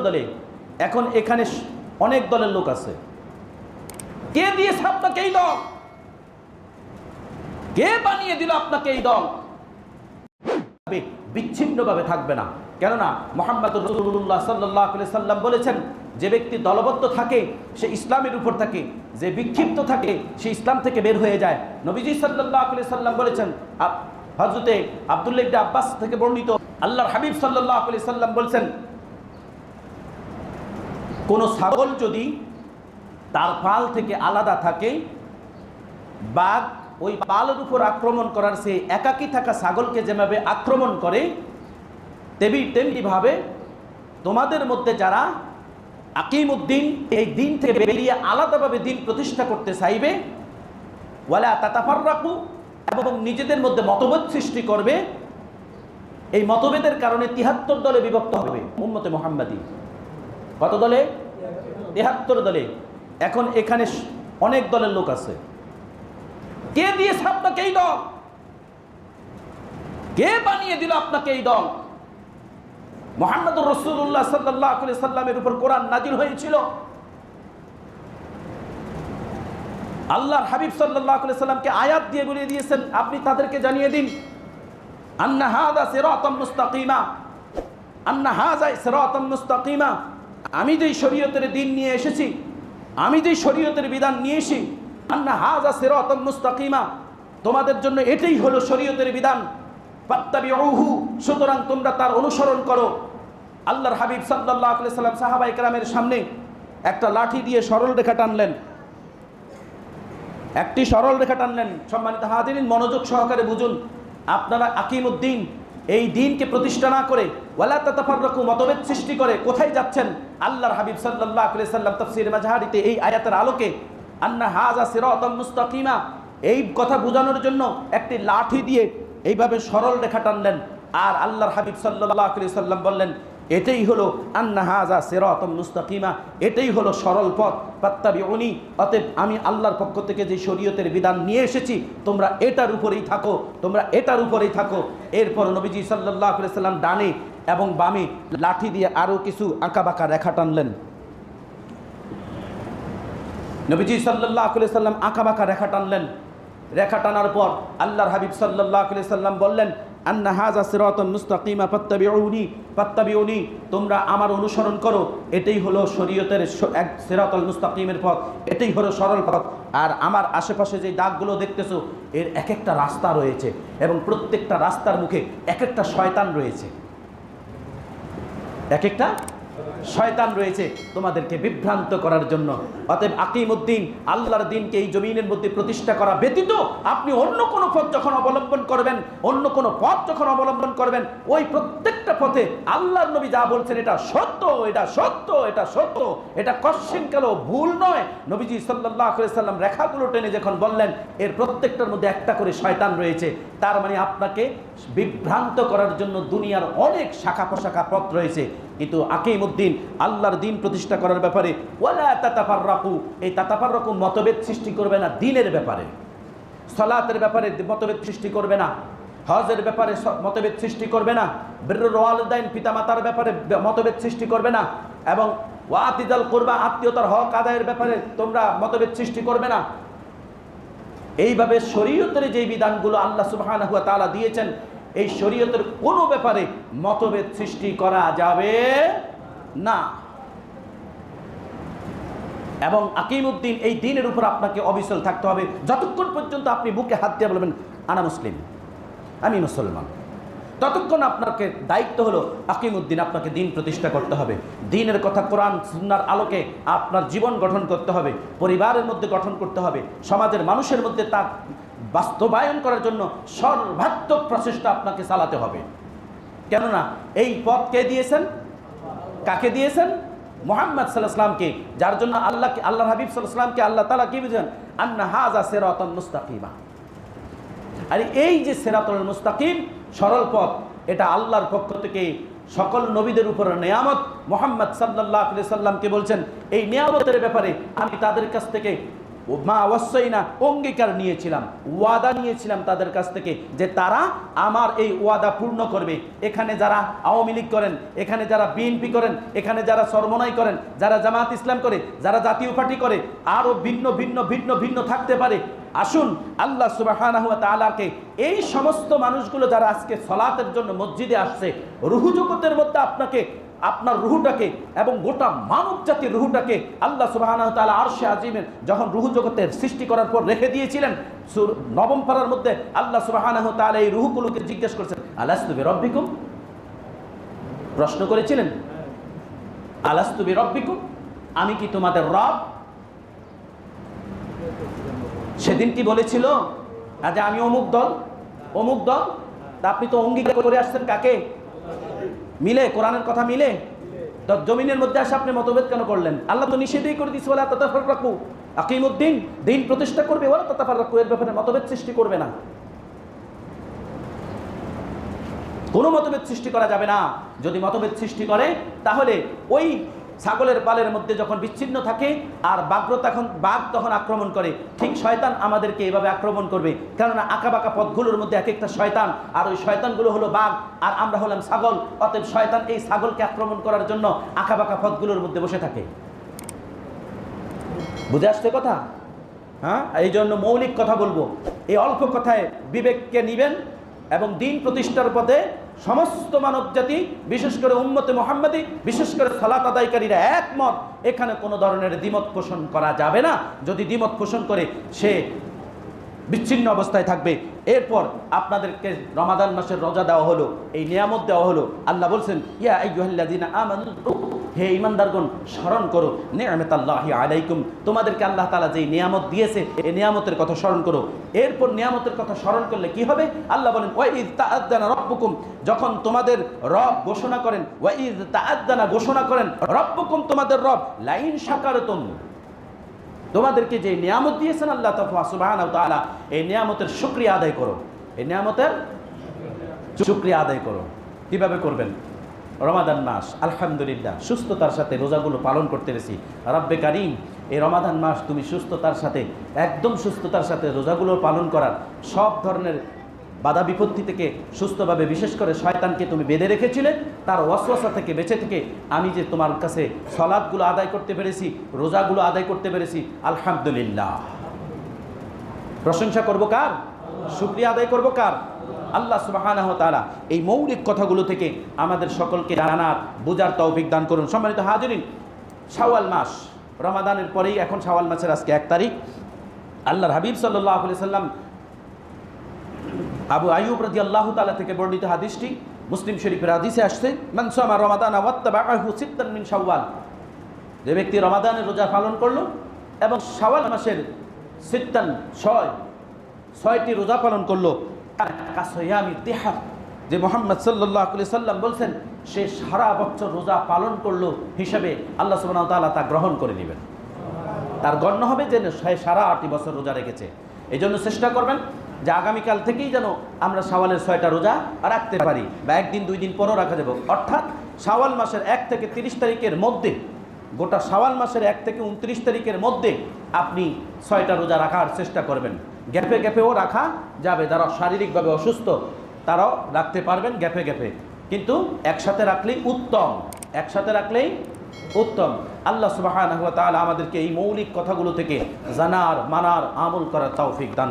দলে এখন এখানে অনেক দলের লোক আছে। কে দিয়েছে আপনাকে এই দল? কে বানিয়ে দিল আপনাকে এই দল? বিচ্ছিন্নভাবে থাকবে না। কেননা মোহাম্মদ রসুল্লাহ সাল্লাহ সাল্লাম বলেছেন, যে ব্যক্তি দলবদ্ধ থাকে, সে ইসলামের উপর থাকে, যে বিক্ষিপ্ত থাকে, সে ইসলাম থেকে বের হয়ে যায়। নবীজি সাল্লাহ সাল্লাম বলেছেন হজরতে আবদুল্লাহ আব্বাস থেকে বর্ণিত, আল্লাহর হাবিব সাল্লাহ সাল্লাম বলছেন কোনো ছাগল যদি তার পাল থেকে আলাদা থাকে, বাঘ ওই পালের উপর আক্রমণ করার সে একাকী থাকা ছাগলকে যেভাবে আক্রমণ করে তেমনি তেমনিভাবে তোমাদের মধ্যে যারা আকিমুদ্দিন এই দিন থেকে বেরিয়ে আলাদাভাবে দিন প্রতিষ্ঠা করতে চাইবে, ওয়ালা তাতাফার রাখু এবং নিজেদের মধ্যে মতভেদ সৃষ্টি করবে, এই মতভেদের কারণে তিহাত্তর দলে বিভক্ত হবে মোহাম্মদী। কত দলে? তেহাত্তর দলে। এখন এখানে অনেক দলের লোক আছে। কে দিয়েছে আপনাকে এই দল? কে বানিয়ে দিল আপনাকে এই দল? মোহাম্মদ রসুল্লাহ সাল্লাহ সাল্লামের উপর কোরআন নাজির হয়েছিল। আল্লাহর হাবিব সাল্লাহ সাল্লামকে আয়াত দিয়ে বলিয়ে দিয়েছেন, আপনি তাদেরকে জানিয়ে দিন, আন্না হাদা সিরাতাম মুস্তাকিমা, আন্না হাজা সিরাতাম মুস্তাকিমা আমি যেই শরীয়তের দিন নিয়ে এসেছি, আমি যেই শরীয়তের বিধান নিয়ে এসি আন্না হাজা সিরাতাম মুস্তাকিমা, তোমাদের জন্য এটাই হলো শরীয়তের বিধান। পাত্তাবি অহু সুতরাং তোমরা তার অনুসরণ করো। আল্লাহর হাবিব আলাইহি সাল্লাম সাহাবা ইকরামের সামনে একটা লাঠি দিয়ে সরল রেখা টানলেন। একটি সরল রেখা টানলেন। সম্মানিত হাজিরিন, মনোযোগ সহকারে বুঝুন। আপনারা আকিমুদ্দিন এই দিনকে প্রতিষ্ঠা না করে ওয়ালা তাতাফাররাকু মতভেদ সৃষ্টি করে কোথায় যাচ্ছেন? আল্লাহর হাবিব সাল্লাল্লাহু আলাইহি সাল্লাম এই আয়াতের আলোকে আন্না হাযা সিরাতাম মুস্তাকিমা, এই কথা বোঝানোর জন্য একটি লাঠি দিয়ে এইভাবে সরল রেখা টানলেন। আর আল্লাহর হাবিব সাল্লাল্লাহু আলাইহি সাল্লাম বললেন এটাই হলো আন্না হাজা সেরাতম মুস্তাকিমা, এটাই হলো সরল পথ। পাত্তাবিউনি অতএব আমি আল্লাহর পক্ষ থেকে যে শরীয়তের বিধান নিয়ে এসেছি, তোমরা এটার উপরেই থাকো, তোমরা এটার উপরেই থাকো। এরপর নবীজি সাল্লাহ সাল্লাম ডানে এবং বামে লাঠি দিয়ে আরও কিছু আঁকাবাঁকা রেখা টানলেন। নবীজি সাল্লাহ সাল্লাম আঁকাবাঁকা রেখা টানলেন। রেখা টানার পর আল্লাহর হাবিব সাল্লাহ সাল্লাম বললেন তোমরা আমার অনুসরণ করো। এটাই হলো শরীয়তের এক সিরাতল মুস্তাকিমের পথ। এটাই হলো সরল পথ। আর আমার আশেপাশে যে দাগগুলো দেখতেছো, এর এক একটা রাস্তা রয়েছে এবং প্রত্যেকটা রাস্তার মুখে এক একটা শয়তান রয়েছে। এক একটা শয়তান রয়েছে তোমাদেরকে বিভ্রান্ত করার জন্য। অতএব আকিমুদ্দিন, আল্লাহর দিনকে এই জমিনের মধ্যে প্রতিষ্ঠা করা ব্যতীত আপনি অন্য কোনো পথ যখন অবলম্বন করবেন, অন্য কোনো পথ যখন অবলম্বন করবেন, ওই প্রত্যেকটা পথে আল্লাহর নবী যা বলছেন, এটা সত্য এটা সত্য এটা সত্য, এটা কশ্চিন কালো ভুল নয়। নবীজি সাল্লাহ সাল্লাম রেখাগুলো টেনে যখন বললেন, এর প্রত্যেকটার মধ্যে একটা করে শয়তান রয়েছে। তার মানে আপনাকে বিভ্রান্ত করার জন্য দুনিয়ার অনেক শাখা প্রশাখা পথ রয়েছে। কিন্তু আকিমুদ্দিন আল্লাহর দিন প্রতিষ্ঠা করার ব্যাপারে ওলা তাতাফার রাকু এই তাতাফার রাকু মতভেদ সৃষ্টি করবে না দিনের ব্যাপারে। সলাতের ব্যাপারে মতভেদ সৃষ্টি করবে না। হজের ব্যাপারে মতভেদ সৃষ্টি করবে না। বীরুল ওয়ালিদাইন পিতামাতার ব্যাপারে মতভেদ সৃষ্টি করবে না। এবং ওয়াতিদাল করবা, আত্মীয়তার হক আদায়ের ব্যাপারে তোমরা মতভেদ সৃষ্টি করবে না। এইভাবে শরীয়তের যে বিধানগুলো আল্লাহ সুবহানাহু হুয়া তালা দিয়েছেন, এই শরীয়তের কোনো ব্যাপারে মতভেদ সৃষ্টি করা যাবে না। এবং আকিমুদ্দিন এই দিনের উপর আপনাকে অবিচল থাকতে হবে। যতক্ষণ পর্যন্ত আপনি বুকে হাত দিয়ে বলবেন, আনা মুসলিম, আমি মুসলমান। ততক্ষণ আপনাকে দায়িত্ব হলো আকিমুদ্দিন আপনাকে দিন প্রতিষ্ঠা করতে হবে। দিনের কথা কোরআন, সুন্নার আলোকে আপনার জীবন গঠন করতে হবে, পরিবারের মধ্যে গঠন করতে হবে, সমাজের মানুষের মধ্যে তা বাস্তবায়ন করার জন্য সর্বাত্মক প্রচেষ্টা আপনাকে চালাতে হবে। কেননা এই পথ কে দিয়েছেন? কাকে দিয়েছেন? মোহাম্মদ সাল্লাহামকে যার জন্য আল্লাহকে আল্লাহ হাবিব সাল্লাহামকে আল্লাহ তালা কি বুঝেন? আন্না হাজা সেরাতন মুস্তাকিমা। আর এই যে সেরাতুল মুস্তাকিম সরল পথ, এটা আল্লাহর পক্ষ থেকে সকল নবীদের উপর নেয়ামত। মোহাম্মদ সাল্লাহ আলি সাল্লামকে বলছেন, এই নিয়ামতের ব্যাপারে আমি তাদের কাছ থেকে মা অবশ্যই না অঙ্গীকার নিয়েছিলাম, ওয়াদা নিয়েছিলাম তাদের কাছ থেকে যে তারা আমার এই ওয়াদা পূর্ণ করবে। এখানে যারা আওয়ামী লীগ করেন, এখানে যারা বিএনপি করেন, এখানে যারা সরমনাই করেন, যারা জামাত ইসলাম করে, যারা জাতীয় পার্টি করে আরও ভিন্ন ভিন্ন ভিন্ন ভিন্ন থাকতে পারে। আসুন, আল্লাহ সুবাহানাহু ওয়া তাআলাকে এই সমস্ত মানুষগুলো যারা আজকে সলাতের জন্য মসজিদে আসছে, রুহু জগতের মধ্যে আপনাকে, আপনার রুহুটাকে এবং গোটা মানব জাতির রুহুটাকে আল্লাহ সুবাহানাহু ওয়া তাআলা আরশে আজিমের যখন রুহু জগতের সৃষ্টি করার পর রেখে দিয়েছিলেন, সুর- নবম পাড়ার মধ্যে আল্লাহ সুবাহানাহু ওয়া তাআলা এই রুহুগুলোকে জিজ্ঞেস করেছেন, আলাস্তু বিরব্বিকুম? প্রশ্ন করেছিলেন, আলাস্তু বিরব্বিকুম? আমি কি তোমাদের রব? সেদিন কি বলেছিল আজ আমি অমুক দল অমুক দল, তা আপনি তো অঙ্গীকার করে আসছেন কাকে? মিলে, কোরআনের কথা মিলে। তো জমিনের মধ্যে আসে আপনি মতভেদ কেন করলেন? আল্লাহ তো নিষেধই করে দিচ্ছে বলে ততাফার রাখু আকিমুদ্দিন, দিন প্রতিষ্ঠা করবে ওরা ততাফার রাখু এর ব্যাপারে মতভেদ সৃষ্টি করবে না। কোনো মতভেদ সৃষ্টি করা যাবে না। যদি মতভেদ সৃষ্টি করে, তাহলে ওই ছাগলের পালের মধ্যে যখন বিচ্ছিন্ন থাকে আর বাঘ্র তখন, বাঘ তখন আক্রমণ করে, ঠিক শয়তান আমাদেরকে এভাবে আক্রমণ করবে। কেননা আঁকা বাঁকা পথগুলোর মধ্যে এক একটা শয়তান, আর ওই শয়তানগুলো হলো বাঘ, আর আমরা হলাম ছাগল, অতএব শয়তান এই ছাগলকে আক্রমণ করার জন্য আঁকা বাঁকা পথগুলোর মধ্যে বসে থাকে। বুঝে আসছে কথা? হ্যাঁ? এই জন্য মৌলিক কথা বলব। এই অল্প কথায় বিবেককে নিবেন এবং দিন প্রতিষ্ঠার পথে সমস্ত মানব জাতি, বিশেষ করে উম্মতে মোহাম্মদি, বিশেষ করে সালাত আদায়কারীরা একমত, এখানে কোনো ধরনের দ্বিমত পোষণ করা যাবে না। যদি দ্বিমত পোষণ করে, সে বিচ্ছিন্ন অবস্থায় থাকবে। এরপর আপনাদেরকে রমাদান মাসের রোজা দেওয়া হলো, এই নিয়ামত দেওয়া হলো। আল্লাহ বলছেন, ইয়া আমানু হে ইমানদারগণ, স্মরণ করো, নিয়ামতাল্লাহি আলাইকুম। তোমাদেরকে আল্লাহ তাআলা যেই নিয়ামত দিয়েছে এই নিয়ামতের কথা স্মরণ করো। এরপর নিয়ামতের কথা স্মরণ করলে কি হবে? আল্লাহ বলেন, ওয়াইদ তাআদ্দানা রব্বুকুম। যখন তোমাদের রব ঘোষণা করেন, ওয়াইদ তাআদ্দানা ঘোষণা করেন, রব্বুকুম, তোমাদের রব, লাইন শাকারতুম তোমাদেরকে যে নিয়ামত দিয়েছেন আল্লাহ সুবহানাহু ওয়া তাআলা, এই নিয়ামতের শুকরিয়া আদায় করো। এই নিয়ামতের শুকরিয়া আদায় করো। কীভাবে করবেন? রমাদান মাস, আলহামদুলিল্লাহ, সুস্থতার সাথে রোজাগুলো পালন করতে পেরেছি। রব্বে কারিম, এই রমাদান মাস তুমি সুস্থতার সাথে, একদম সুস্থতার সাথে রোজাগুলো পালন করার সব ধরনের বাধা বিপত্তি থেকে সুস্থভাবে, বিশেষ করে শয়তানকে তুমি বেঁধে রেখেছিলে, তার ওয়াসওয়াসা থেকে বেঁচে থেকে আমি যে তোমার কাছে সলাদগুলো আদায় করতে পেরেছি, রোজাগুলো আদায় করতে পেরেছি, আলহামদুলিল্লাহ। প্রশংসা করব কার? শুক্রিয়া আদায় করব কার? আল্লাহ সুবাহানাহ তাআলা এই মৌলিক কথাগুলো থেকে আমাদের সকলকে জানার, বোঝার তৌফিক দান করুন। সম্মানিত হাজরিন, শাওয়াল মাস, রমাদানের পরেই এখন শাওয়াল মাসের আজকে এক তারিখ। আল্লাহর হাবিব সাল্লাহ সাল্লাম আবু আয়ুব রাজি আল্লাহ তালা থেকে বর্ণিত হাদিসটি মুসলিম শরীফের হাদিসে আসছে মানসামা রমাদান মিন শাওয়াল। যে ব্যক্তি রমাদানের রোজা পালন করল এবং শাওয়াল মাসের সিত্তান ছয়, ছয়টি রোজা পালন করল যে মোহাম্মদ সাল্লাহ সাল্লাম বলছেন, সে সারা বছর রোজা পালন করল হিসাবে আল্লাহ সুবহানাহু ওয়া তাআলা তা গ্রহণ করে নেবেন। তার গণ্য হবে যে সে সারা আটটি বছর রোজা রেখেছে। এই জন্য চেষ্টা করবেন যে আগামীকাল থেকেই যেন আমরা সাওয়ালের ছয়টা রোজা রাখতে পারি বা একদিন, দুই দিন পরও রাখা যাবে। অর্থাৎ শাওয়াল মাসের এক থেকে তিরিশ তারিখের মধ্যে, গোটা শাওয়াল মাসের এক থেকে উনত্রিশ তারিখের মধ্যে আপনি ছয়টা রোজা রাখার চেষ্টা করবেন। গ্যাপে গ্যাপেও রাখা যাবে। যারা শারীরিকভাবে অসুস্থ, তারাও রাখতে পারবেন গ্যাপে গ্যাপে। কিন্তু একসাথে রাখলেই উত্তম। একসাথে রাখলেই উত্তম। আল্লাহ সুবাহ আমাদেরকে এই মৌলিক কথাগুলো থেকে জানার, মানার, আমল করার তৌফিক দান